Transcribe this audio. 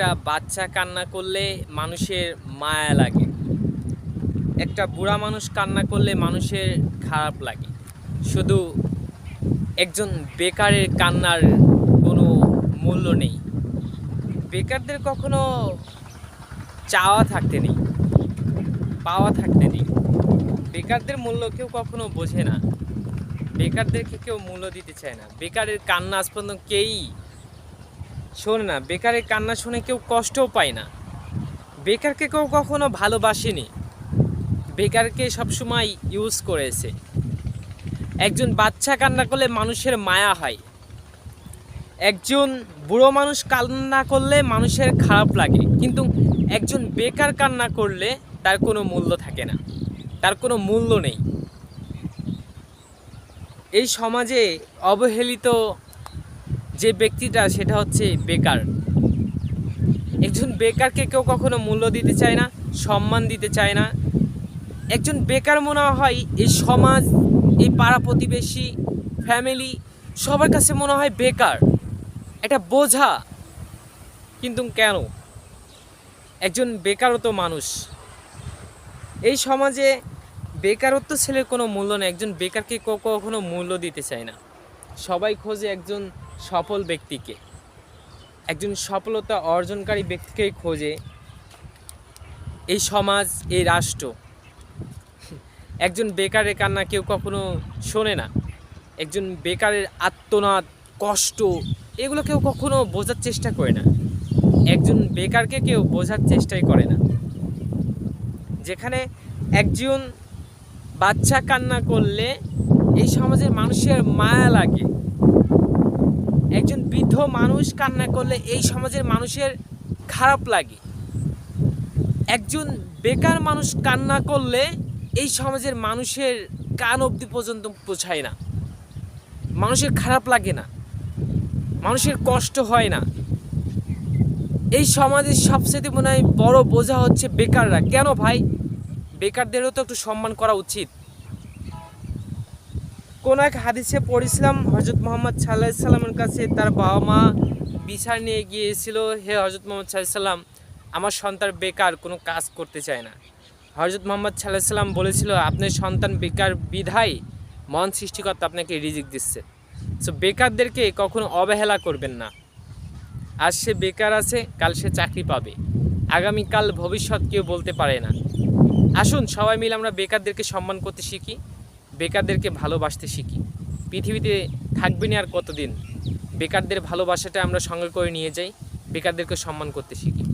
একটা বাচ্চা কান্না করলে মানুষের মায়া লাগে। একটা বুড়া মানুষ কান্না করলে মানুষের খারাপ লাগে। শুধু একজন বেকারের কান্নার কোনো মূল্য নেই। বেকারদের কখনো চাওয়া থাকতে নেই, পাওয়া থাকতে নেই। বেকারদের মূল্য কেউ কখনো বোঝে না। বেকারদেরকে কেউ মূল্য দিতে চায় না। বেকারের কান্না আজ পর্যন্ত কেই শোনে না, বেকারের কান্না শুনে কেউ কষ্টও পায় না। বেকারকে কেউ কখনো ভালোবাসেনি। বেকারকে সবসময় ইউজ করেছে। একজন বাচ্চা কান্না করলে মানুষের মায়া হয়। একজন বুড়ো মানুষ কান্না করলে মানুষের খারাপ লাগে। কিন্তু একজন বেকার কান্না করলে তার কোনো মূল্য থাকে না। তার কোনো মূল্য নেই। এই সমাজে অবহেলিত যে ব্যক্তিটা সেটা হচ্ছে বেকার। একজন বেকারকে কেউ কখনো মূল্য দিতে চায় না, সম্মান দিতে চায় না। একজন বেকার মনে হয় এই সমাজ, এই পাড়া প্রতিবেশী, ফ্যামিলি সবার কাছে মনে হয় বেকার। এটা বোঝা, কিন্তু কেন? একজন বেকারত্ব মানুষ। এই সমাজে বেকারত্ব ছেলের কোনো মূল্য নেই, একজন বেকারকে কখনো মূল্য দিতে চায় না। সবাই খোঁজে একজন সফল ব্যক্তিকে। একজন সফলতা অর্জনকারী ব্যক্তিকেই খোঁজে এই সমাজ, এই রাষ্ট্র। একজন বেকারের কান্না কেউ কখনো শোনে না। একজন বেকারের আত্মনাদ, কষ্ট, এগুলো কেউ কখনো বোঝার চেষ্টা করে না। একজন বেকারকে কেউ বোঝার চেষ্টাই করে না। যেখানে একজন বাচ্চা কান্না করলে এই সমাজের মানুষের মায়া লাগে। একজন বৃদ্ধ মানুষ কান্না করলে এই সমাজের মানুষের খারাপ লাগে। একজন বেকার মানুষ কান্না করলে এই সমাজের মানুষের কান অবধি পর্যন্ত পৌঁছায় না। মানুষের খারাপ লাগে না। মানুষের কষ্ট হয় না। এই সমাজের সবচেয়ে মনে হয় বড় বোঝা হচ্ছে বেকাররা। কেন ভাই? বেকারদেরও তো একটু সম্মান করা উচিত। কোন এক হাদিসে পড়েছিলাম হজরত মোহাম্মদ সাল্লাহ সাল্লামের কাছে তার বাবা মা বিচার নিয়ে গিয়েছিল, হে হজরত মোহাম্মদ সাল্লাহ সাল্লাম, আমার সন্তান বেকার, কোনো কাজ করতে চায় না। হজরত মোহাম্মদ সাল্লাহ সাল্লাম বলেছিল, আপনার সন্তান বেকার বিধায় মন সৃষ্টিকর্তা আপনাকে রিজিক দিচ্ছে। সো বেকারদেরকে কখনো অবহেলা করবেন না। আজ সে বেকার আছে, কাল সে চাকরি পাবে। আগামীকাল ভবিষ্যৎ কেউ বলতে পারে না। আসুন, সবাই মিলে আমরা বেকারদেরকে সম্মান করতে শিখি। বেকারদেরকে ভালোবাসতে শিখি। পৃথিবীতে থাকবে না আর কতদিন? বেকারদের ভালোবাসাটা আমরা সঙ্গে করে নিয়ে যাই, বেকারদেরকে সম্মান করতে শিখি।